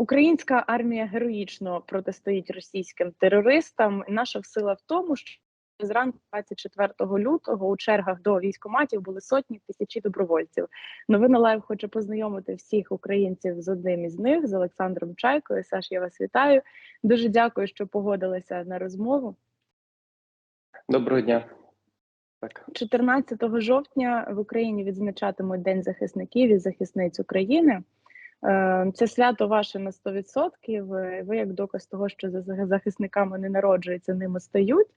Українська армія героїчно протистоїть російським терористам. Наша сила в тому, що зранку 24 лютого у чергах до військоматів були сотні тисячі добровольців. Новина Лайв хоче познайомити всіх українців з одним із них, з Олександром Чайкою. Саш, я вас вітаю. Дуже дякую, що погодилися на розмову. Доброго дня. Так. 14 жовтня в Україні відзначатимуть День захисників і захисниць України. Е, Це свято ваше на 100%. Ви, ви як доказ того, що за захисниками не народжуються, ними стають.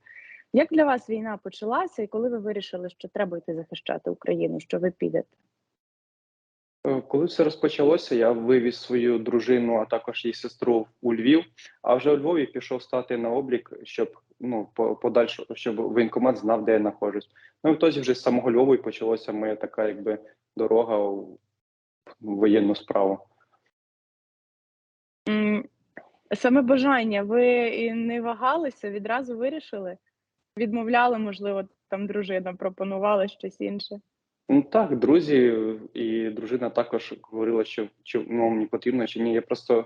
Як для вас війна почалася, і коли ви вирішили, що треба йти захищати Україну, що ви підете? Е, Коли все розпочалося, я вивіз свою дружину, а також її сестру у Львів. А вже у Львові пішов стати на облік, щоб ну по подальше, щоб воєнкомат знав, де я знаходжусь. Ну і тоді вже з самого Львова і почалася моя така, якби дорога у воєнну справу. Саме бажання, ви і не вагалися, відразу вирішили? Відмовляли, можливо, там дружина пропонувала щось інше. Ну так, друзі і дружина також говорила, що чи ну, мені потрібно, чи ні. Я просто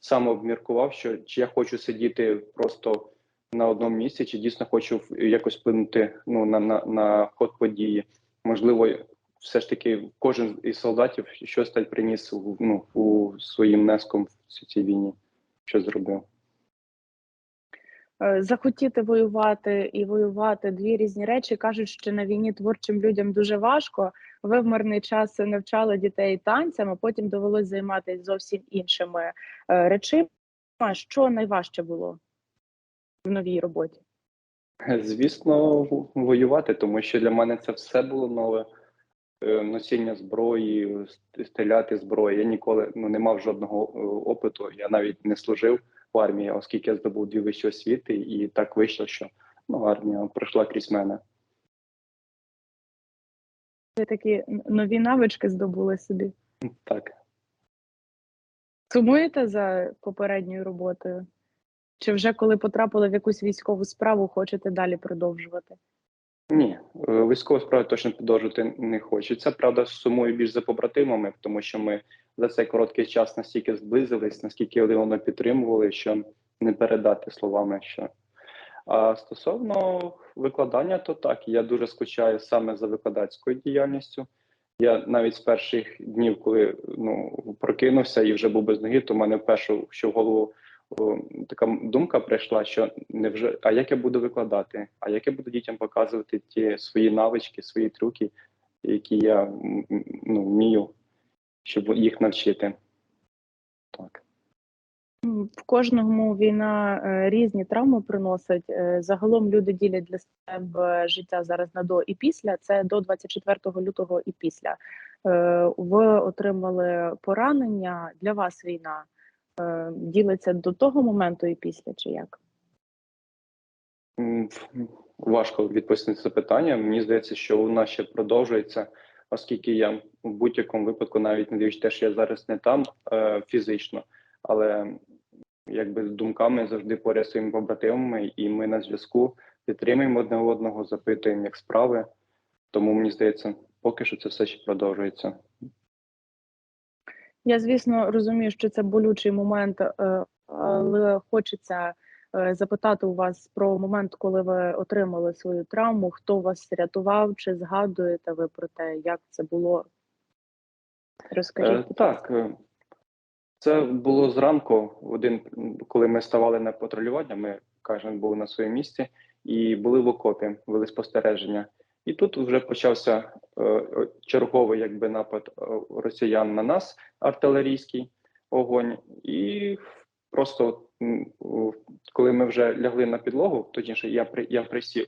сам обміркував, що чи я хочу сидіти просто на одному місці, чи дійсно хочу якось вплинути ну, на, на, на ход події. Можливо, все ж таки кожен із солдатів щось приніс ну, у своїм внеском в цій війні, що зробив. Е, Захотіти воювати і воювати дві різні речі. Кажуть, що на війні творчим людям дуже важко. Ви в мирний час навчали дітей танцям, а потім довелось займатися зовсім іншими е, речами. Що найважче було в новій роботі? Звісно, воювати, тому що для мене це все було нове. Е, Носіння зброї, стріляти зброї. Я ніколи ну, не мав жодного е, опиту. Я навіть не служив в армії, оскільки я здобув дві вищі освіти, і так вийшло, що ну, армія пройшла крізь мене. Ви такі нові навички здобули собі. Так. Сумуєте за попередньою роботою? Чи вже коли потрапили в якусь військову справу, хочете далі продовжувати? Ні, е, військову справу точно продовжувати не хочеться. Правда, сумую більш за побратимами, тому що ми за цей короткий час настільки зблизились, наскільки один одного підтримували, що не передати словами. Що а стосовно викладання, то так я дуже скучаю саме за викладацькою діяльністю. Я навіть з перших днів, коли ну прокинувся і вже був без ноги, то в мене перше, що в голову така думка прийшла, що невже а як я буду викладати? А як я буду дітям показувати ті свої навички, свої трюки, які я ну, вмію, щоб їх навчити? Так. В кожному війна е, різні травми приносить. Е, Загалом люди ділять для себе життя зараз на до і після. Це до 24 лютого і після. Е, Ви отримали поранення. Для вас війна ділиться до того моменту і після, чи як? Важко відповісти на це питання. Мені здається, що вона ще продовжується, оскільки я в будь-якому випадку, навіть не дивлячись те, що я зараз не там е, фізично, але якби з думками завжди поряд своїми побратимами, і ми на зв'язку підтримуємо одне одного, запитуємо, як справи. Тому мені здається, поки що це все ще продовжується. Я, звісно, розумію, що це болючий момент, е, але хочеться е, запитати у вас про момент, коли ви отримали свою травму. Хто вас рятував? Чи згадуєте ви про те, як це було? Розкажіть. Е, так, це було зранку, один, коли ми ставали на патрулювання, ми кожен був на своєму місці і були в окопі, вели спостереження. І тут вже почався е, черговий якби напад е, росіян на нас, артилерійський огонь. І просто коли ми вже лягли на підлогу, точніше, я я присів.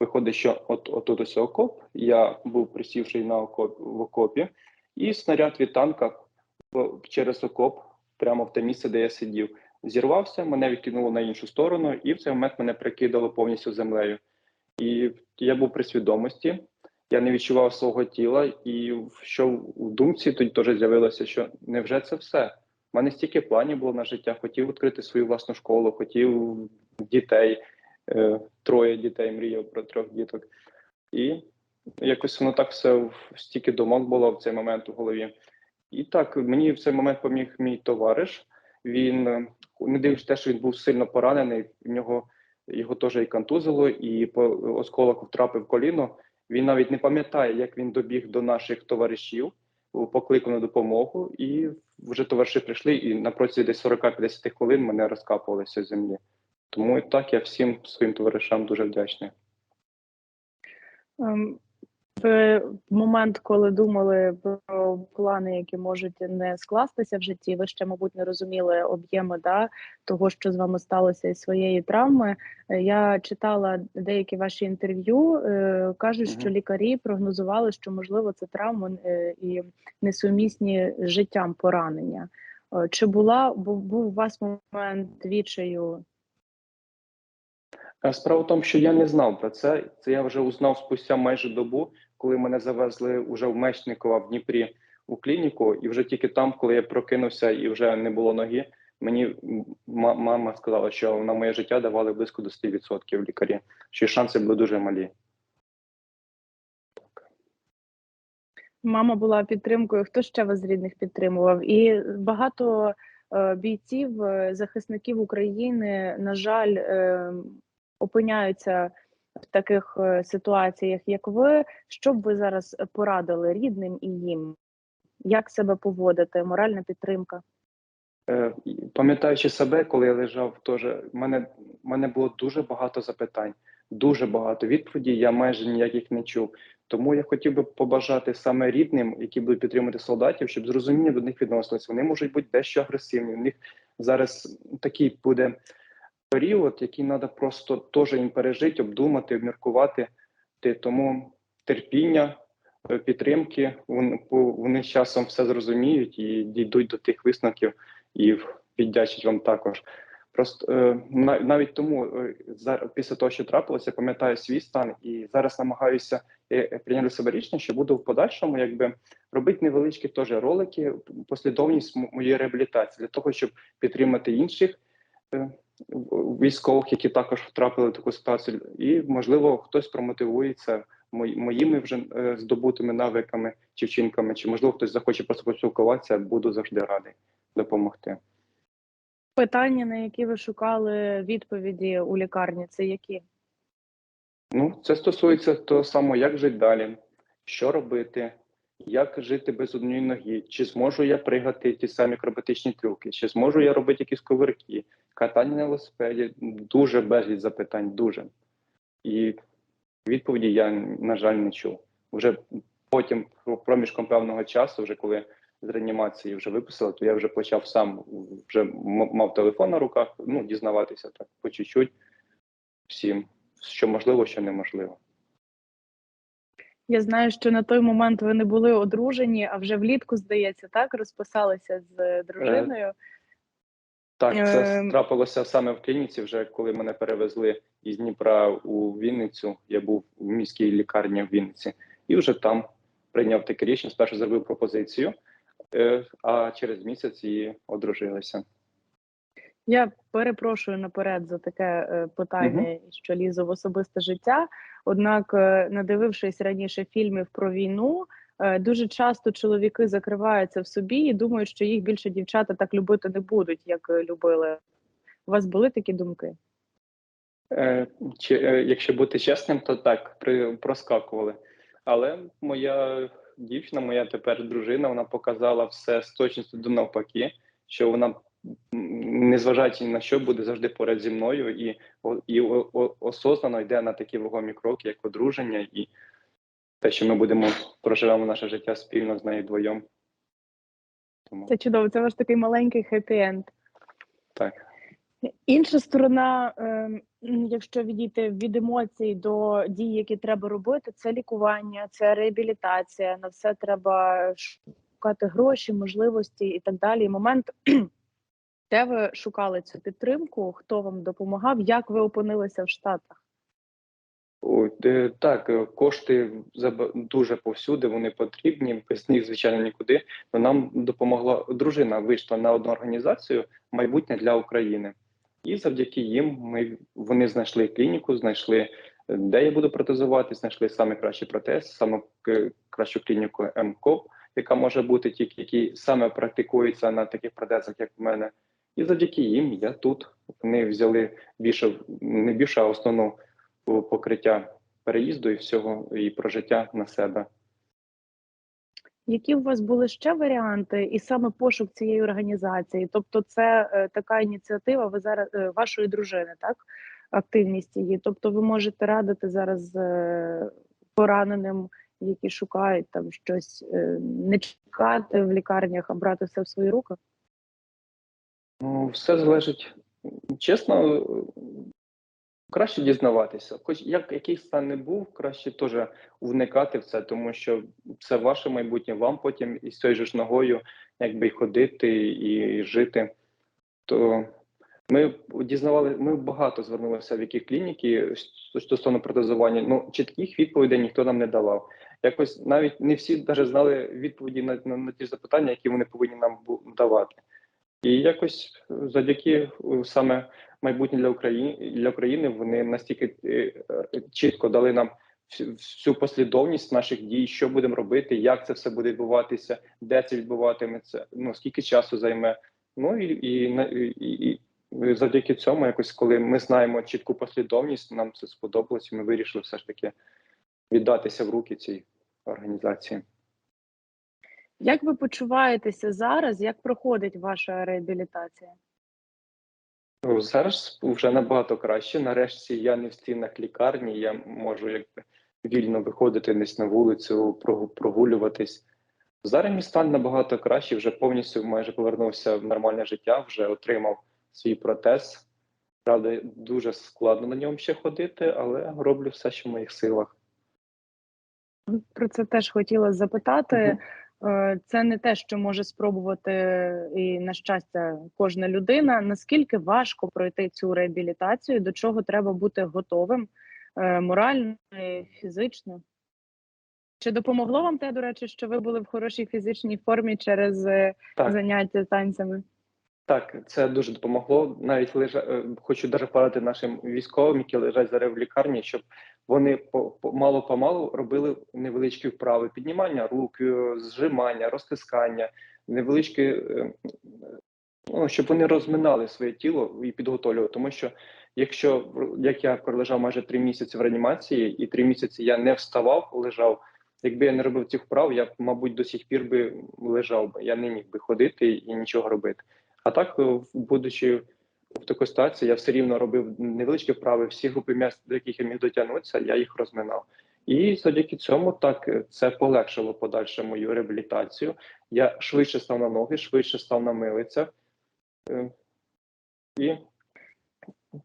Виходить, що от отут ось окоп. Я був присівший на окоп в окопі, і снаряд від танка через окоп, прямо в те місце, де я сидів, зірвався, мене відкинуло на іншу сторону, і в цей момент мене прикидало повністю землею. І я був при свідомості, я не відчував свого тіла, і що в думці тоді теж з'явилося, що невже це все? У мене стільки планів було на життя, хотів відкрити свою власну школу, хотів дітей, е, троє дітей, мріяв про трьох діток. І якось воно так все стільки думок було в цей момент у голові. І так, мені в цей момент поміг мій товариш, Він не дивлячись те, що він був сильно поранений, в нього його теж і контузило, і по осколок втрапив коліно. Він навіть не пам'ятає, як він добіг до наших товаришів, покликав на допомогу, і вже товариші прийшли, і на протязі десь 40-50 хвилин мене розкапувалися з землі. Тому і так я всім своїм товаришам дуже вдячний. Ем, В момент, коли думали про плани, які можуть не скластися в житті, ви ще, мабуть, не розуміли об'єми да, того, що з вами сталося із своєї травми. Е, Я читала деякі ваші інтерв'ю. е, Кажуть, що лікарі прогнозували, що можливо це травми е, і несумісні з життям поранення. Е, Чи була був у вас момент відчаю? Справа в тому, що я не знав про це. Це я вже узнав спустя майже добу, коли мене завезли уже в Мечникова в Дніпрі у клініку, і вже тільки там, коли я прокинувся і вже не було ноги, мені мама сказала, що на моє життя давали близько до 100% лікарі, що шанси були дуже малі. Мама була підтримкою. Хто ще вас з рідних підтримував? І багато е, бійців, е, захисників України, на жаль, е, опиняються в таких е, ситуаціях, як ви. Що б ви зараз порадили рідним і їм? Як себе поводити? Моральна підтримка? Е, Пам'ятаючи себе, коли я лежав, теж мене, мене було дуже багато запитань, дуже багато відповідей. Я майже ніяких не чув. Тому я хотів би побажати саме рідним, які будуть підтримувати солдатів, щоб з розумінням до них відносилися. Вони можуть бути дещо агресивні. У них зараз такий буде період, який треба просто теж їм пережити, обдумати, обміркувати. Тому терпіння, е, підтримки. Вони, з часом все зрозуміють і дійдуть до тих висновків і віддячать вам також. Просто е, на- навіть тому е, після того, що трапилося, пам'ятаю свій стан і зараз намагаюся прийняти себе рішення, що буду в подальшому, якби робити невеличкі теж ролики, послідовність моєї реабілітації для того, щоб підтримати інших військових, які також втрапили в таку ситуацію, і можливо хтось промотивується моїми вже е, здобутими навиками чи вчинками, чи можливо хтось захоче просто поспілкуватися, буду завжди радий допомогти. Питання, на які ви шукали відповіді у лікарні, це які? Ну, це стосується того самого, як жити далі, що робити, як жити без однієї ноги, чи зможу я пригати ті самі акробатичні трюки, чи зможу я робити якісь ковирки, катання на велосипеді, дуже безліч запитань, дуже. І відповіді я, на жаль, не чув. Вже потім, проміжком певного часу, вже коли з реанімації вже виписали, то я вже почав сам вже мав телефон на руках, ну, дізнаватися так по чуть-чуть всім, що можливо, що неможливо. Я знаю, що на той момент ви не були одружені, а вже влітку, здається, так розписалися з дружиною. Так, це Ем. трапилося саме в клініці, вже коли мене перевезли із Дніпра у Вінницю. Я був в міській лікарні в Вінниці, і вже там прийняв таке рішення. Спершу зробив пропозицію, е, а через місяць і одружилися. Я перепрошую наперед за таке е, питання, що лізу в особисте життя. Однак, е, надивившись раніше фільмів про війну, е, дуже часто чоловіки закриваються в собі і думають, що їх більше дівчата так любити не будуть, як любили. У вас були такі думки? Е, чи, е, якщо бути чесним, то так при, проскакували. Але моя дівчина, моя тепер дружина, вона показала все з точністю до навпаки, що вона, незважаючи на що, буде завжди поряд зі мною і, і осознано йде на такі вагомі кроки, як одруження, і те, що ми будемо проживемо наше життя спільно з нею двоєм. Тому Це чудово. Це ваш такий маленький хеппі-енд. так. Інша сторона, ем, якщо відійти від емоцій до дій, які треба робити, це лікування, це реабілітація. На все треба шукати гроші, можливості і так далі. І момент, де ви шукали цю підтримку, хто вам допомагав, як ви опинилися в Штатах? Ой, е, Так, е, кошти дуже повсюди, вони потрібні, без них, звичайно, нікуди. Но нам допомогла дружина, вийшла на одну організацію майбутнє для України. І завдяки їм ми вони знайшли клініку, знайшли, е, де я буду протезувати, знайшли саме кращий протез, саме кращу клініку МКОП, яка може бути тільки, який саме практикується на таких протезах, як в мене. І завдяки їм я тут. Вони взяли більше, не більше, а основну покриття переїзду і всього, і про життя на себе. Які у вас були ще варіанти, і саме пошук цієї організації? Тобто, це е, така ініціатива, ви зараз е, вашої дружини, так? Активність її. Тобто, ви можете радити зараз е, пораненим, які шукають там щось, е, не чекати в лікарнях, а брати все в свої руки? Ну, все залежить, чесно, краще дізнаватися. Хоч як який стан не був, краще теж вникати в це, тому що це ваше майбутнє, вам потім із цією ж ногою якби і ходити, і жити. То ми дізнавали, ми багато звернулися в які клініки стосовно протезування. Ну, чітких відповідей ніхто нам не давав. Якось навіть не всі навіть знали відповіді на, на, на ті запитання, які вони повинні нам давати. І якось завдяки е, саме майбутнє для України для України вони настільки е, е, чітко дали нам всю- послідовність наших дій, що будемо робити, як це все буде відбуватися, де це відбуватиметься, ну скільки часу займе. Ну і, і, і, і завдяки цьому, якось коли ми знаємо чітку послідовність, нам це сподобалось, і ми вирішили все ж таки віддатися в руки цій організації. Як ви почуваєтеся зараз? Як проходить ваша реабілітація? Ну, Зараз вже набагато краще. Нарешті я не в стінах лікарні, я можу якби вільно виходити десь на вулицю, прогулюватись. Зараз мій стан набагато кращий, вже повністю майже повернувся в нормальне життя, вже отримав свій протез. Правда, дуже складно на ньому ще ходити, але роблю все, що в моїх силах. Про це теж хотіла запитати. Мгм. Е, Це не те, що може спробувати і на щастя кожна людина. Наскільки важко пройти цю реабілітацію? До чого треба бути готовим е, морально і фізично? Чи допомогло вам те, до речі, що ви були в хорошій фізичній формі через е, Так. заняття танцями? Так, це дуже допомогло. Навіть лежа... е, хочу даже порадити нашим військовим, які лежать зараз в лікарні, щоб вони мало помалу робили невеличкі вправи: піднімання рук, е, зжимання, розтискання, невеличкі, е, ну, щоб вони розминали своє тіло і підготовлювали. Тому що якщо як я пролежав майже три місяці в реанімації, і три місяці я не вставав, лежав. Якби я не робив цих вправ, я б, мабуть, до сих пір би лежав би. Я не міг би ходити і нічого робити. А так, е, будучи в такій ситуації, я все рівно робив невеличкі вправи, всі групи м'яс, до яких я міг дотягнутися, я їх розминав. І завдяки цьому так е, це полегшило подальше мою реабілітацію. Я швидше став на ноги, швидше став на милицях. Е, І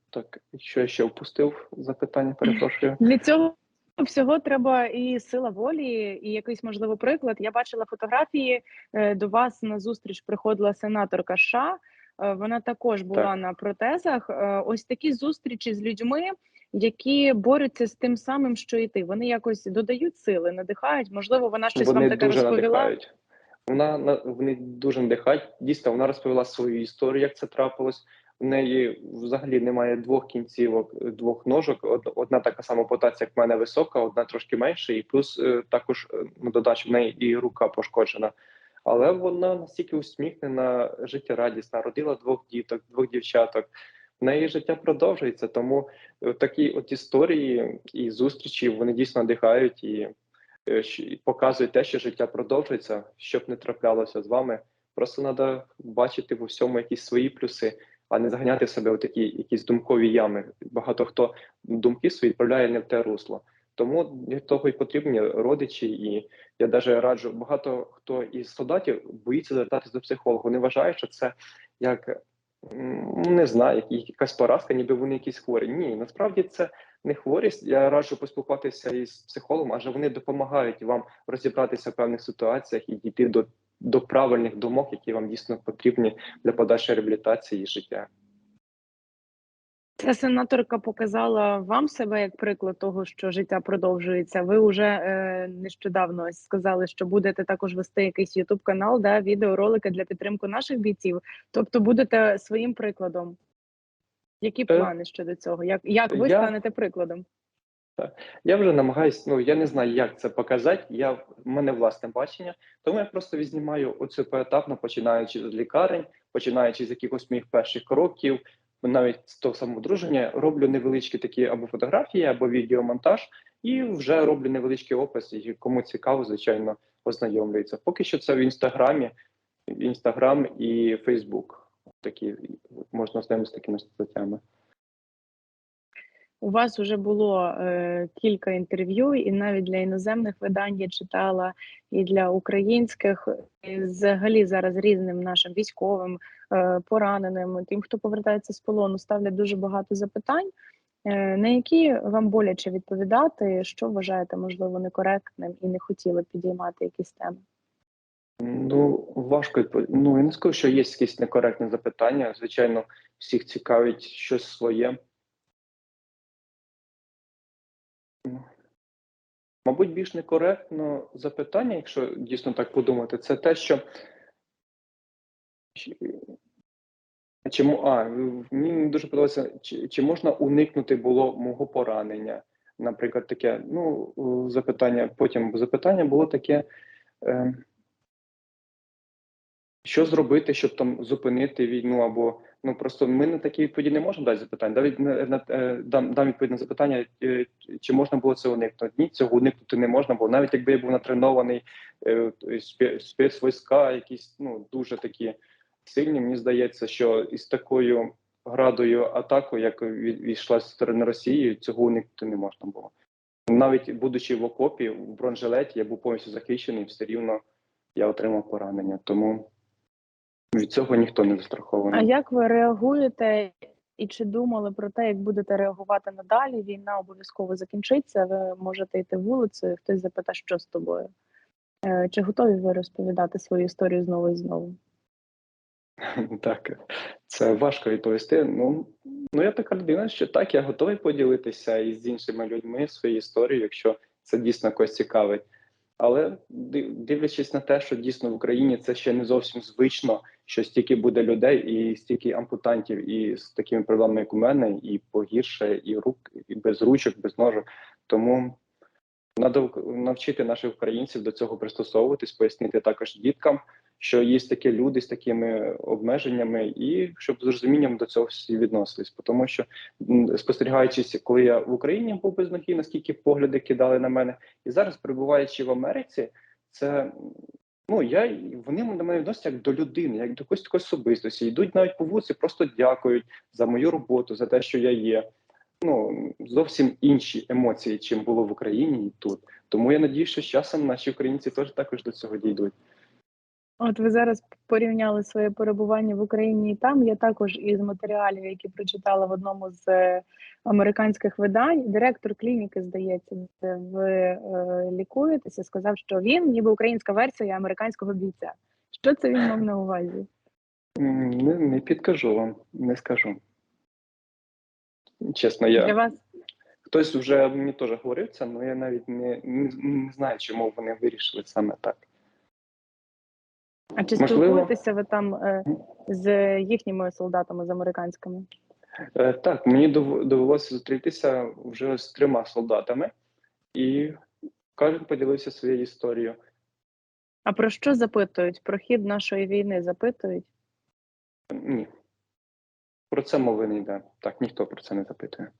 так, що я ще впустив запитання, перепрошую. Для цього всього треба і сила волі, і якийсь можливо приклад. Я бачила фотографії е, до вас на зустріч приходила сенаторка США. Е, Вона також була Так. на протезах. Е, Ось такі зустрічі з людьми, які борються з тим самим, що і ти. Вони якось додають сили, надихають. Можливо, вона щось вони вам таке дуже розповіла. надихають. Вона на- вони дуже надихають. Дійсно, вона розповіла свою історію, як це трапилось. В неї взагалі немає двох кінцівок, двох ножок. Одна така сама ампутація, як в мене висока, одна трошки менша, і плюс е, також е, на додачу в неї і рука пошкоджена. Але вона настільки усміхнена, життєрадісна, родила двох діток, двох дівчаток. В неї життя продовжується. Тому е, такі от історії і зустрічі вони дійсно надихають і е, і показують те, що життя продовжується, щоб не траплялося з вами. Просто треба бачити в усьому якісь свої плюси, а не заганяти себе в такі якісь думкові ями. Багато хто думки свої відправляє не в те русло. Тому для того і потрібні родичі, і я навіть раджу багато хто із солдатів боїться звертатись до психолога. Вони вважають, що це як не знаю, як якась поразка, ніби вони якісь хворі. Ні, насправді це не хворість. Я раджу поспілкуватися із психологом, адже вони допомагають вам розібратися в певних ситуаціях і дійти до, до правильних думок, які вам дійсно потрібні для подальшої реабілітації і життя. Ця сенаторка показала вам себе як приклад того, що життя продовжується. Ви вже е, нещодавно сказали, що будете також вести якийсь ютуб канал, да, відеоролики для підтримки наших бійців. Тобто будете своїм прикладом. Які Е, плани щодо цього? Як, як ви я- станете прикладом? Я вже намагаюсь, ну я не знаю, як це показати. Я в мене власне бачення, тому я просто відзнімаю оцю поетапно, починаючи з лікарень, починаючи з якихось моїх перших кроків, навіть з того самого друження, роблю невеличкі такі або фотографії, або відеомонтаж, і вже роблю невеличкий опис. І кому цікаво, звичайно, ознайомлюється. Поки що це в інстаграмі, інстаграм і Фейсбук. Такі можна знайомитися з такими статтями. У вас вже було е, кілька інтерв'ю, і навіть для іноземних видань я читала, і для українських, і взагалі зараз різним нашим військовим, е, пораненим, тим, хто повертається з полону, ставлять дуже багато запитань, е, на які вам боляче відповідати, що вважаєте можливо некоректним і не хотіли підіймати якісь теми. Ну, важко відпо- Ну, я не скажу, що є якісь некоректні запитання. Звичайно, всіх цікавить щось своє. Мабуть, більш некоректно запитання, якщо дійсно так подумати, це те, що чому а мені дуже подобається, чи, чи можна уникнути було мого поранення? Наприклад, таке ну запитання. Потім запитання було таке. Е, що зробити, щоб там зупинити війну, або ну просто ми на такі відповіді не можемо дати запитання. Давид на, е, дам, дам відповідь на запитання, е, чи можна було це уникнути? Ні, цього уникнути не можна було. Навіть якби я був натренований е, спе- спецвійська, якісь ну дуже такі сильні. Мені здається, що із такою градою атакою, як війшла з сторони Росії, цього уникнути не можна було. Навіть будучи в окопі в бронежилеті, я був повністю захищений, все рівно я отримав поранення. Тому від цього ніхто не застрахований. А як ви реагуєте? І чи думали про те, як будете реагувати надалі? Війна обов'язково закінчиться. Ви можете йти вулицею, хтось запитає, що з тобою. Е, Чи готові ви розповідати свою історію знову і знову? Так, це важко відповісти. Ну, ну я така людина, що так, я готовий поділитися із іншими людьми своєю історією, якщо це дійсно когось цікавить. Але дивлячись на те, що дійсно в Україні це ще не зовсім звично, що стільки буде людей і стільки ампутантів, і з такими проблемами, як у мене, і погірше, і рук, і без ручок, без ножок. Тому треба навчити наших українців до цього пристосовуватись, пояснити також діткам, що є такі люди з такими обмеженнями, і щоб з розумінням до цього всі відносились. Тому що спостерігаючись, коли я в Україні був без ноги, наскільки погляди кидали на мене, і зараз перебуваючи в Америці, це ну я вони до мене відносяться як до людини, як до якоїсь такої особистості. Йдуть навіть по вулиці, просто дякують за мою роботу, за те, що я є. Ну зовсім інші емоції, чим було в Україні і тут. Тому я надію, що з часом наші українці теж також до цього дійдуть. От ви зараз порівняли своє перебування в Україні і там. Я також із матеріалів, які прочитала в одному з е, американських видань, директор клініки, здається, де ви е, лікуєтеся, сказав, що він ніби українська версія американського бійця. Що це він мав на увазі? Не, не підкажу вам, не скажу. Чесно, я Для вас хтось вже мені теж говорив це, але я навіть не, не, не знаю, чому вони вирішили саме так. А чи Можливо. спілкуєтеся ви там е, з їхніми солдатами, з американськими? Е, так, мені довелося зустрітися вже з трьома солдатами, і кожен поділився своєю історією. А про що запитують? Про хід нашої війни запитують? Ні. Про це мови не йде. Так, ніхто про це не запитує.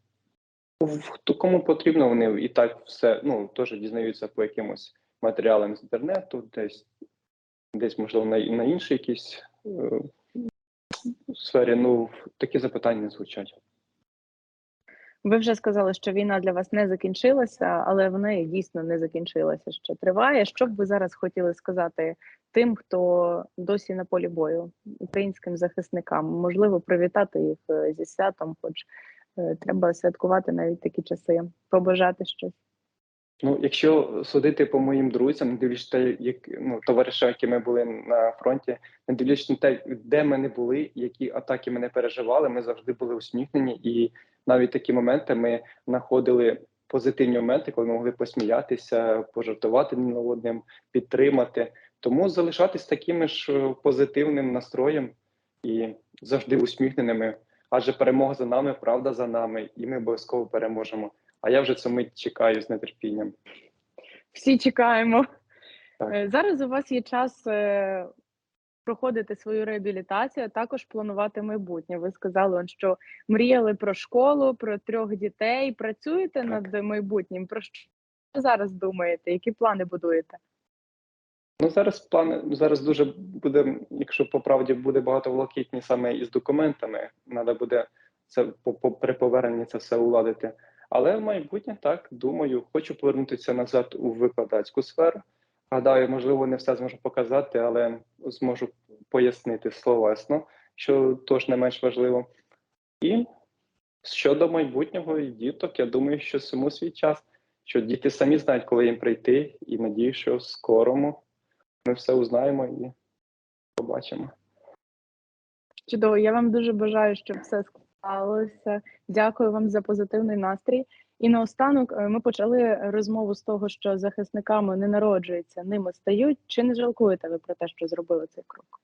Хто кому потрібно, вони і так все ну, теж дізнаються по якимось матеріалам з інтернету, десь, десь можливо, на, на іншій якійсь е, сфері. Ну, такі запитання звучать. Ви вже сказали, що війна для вас не закінчилася, але вона і дійсно не закінчилася. Ще триває. Що б ви зараз хотіли сказати тим, хто досі на полі бою, українським захисникам? Можливо, привітати їх е, зі святом, хоч е, треба святкувати навіть такі часи, побажати щось. Ну, якщо судити по моїм друзям, не дивлячись те, як ну товаришам, які ми були на фронті, не дивлячись на те, де ми не були, які атаки ми не переживали, ми завжди були усміхнені, і навіть такі моменти ми знаходили позитивні моменти, коли ми могли посміятися, пожартувати одним, підтримати. Тому залишатись такими ж е, позитивним настроєм і завжди усміхненими. Адже перемога за нами, правда за нами, і ми обов'язково переможемо. А я вже цю мить чекаю з нетерпінням. Всі чекаємо. Так. Е, Зараз у вас є час е, проходити свою реабілітацію, а також планувати майбутнє. Ви сказали, що мріяли про школу, про трьох дітей. Працюєте Так. над майбутнім? Про що ви зараз думаєте? Які плани будуєте? Ну зараз плани зараз дуже буде, якщо по правді буде багато волокітні саме із документами, треба буде це по, по при поверненні це все уладити. Але в майбутнє так думаю, хочу повернутися назад у викладацьку сферу. Гадаю, можливо, не все зможу показати, але зможу пояснити словесно, що теж не менш важливо. І щодо майбутнього діток, я думаю, що всьому свій час, що діти самі знають, коли їм прийти, і надію, що в скорому ми все узнаємо і побачимо. Чудово, я вам дуже бажаю, щоб все склалося. Дякую вам за позитивний настрій. І наостанок е, ми почали розмову з того, що захисниками не народжуються, ними стають. Чи не жалкуєте ви про те, що зробили цей крок?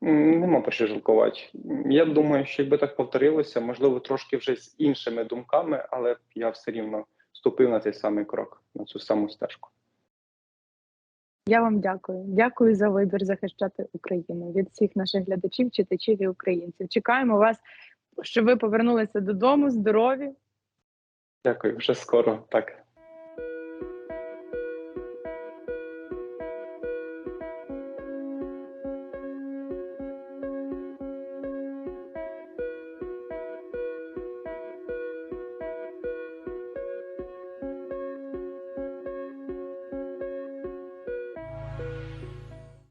Нема про що жалкувати. Я думаю, що якби так повторилося, можливо, трошки вже з іншими думками, але я все рівно вступив на цей самий крок, на цю саму стежку. Я вам дякую. Дякую за вибір захищати Україну від всіх наших глядачів, читачів і українців. Чекаємо вас, щоб ви повернулися додому здорові. Дякую, вже скоро. Так.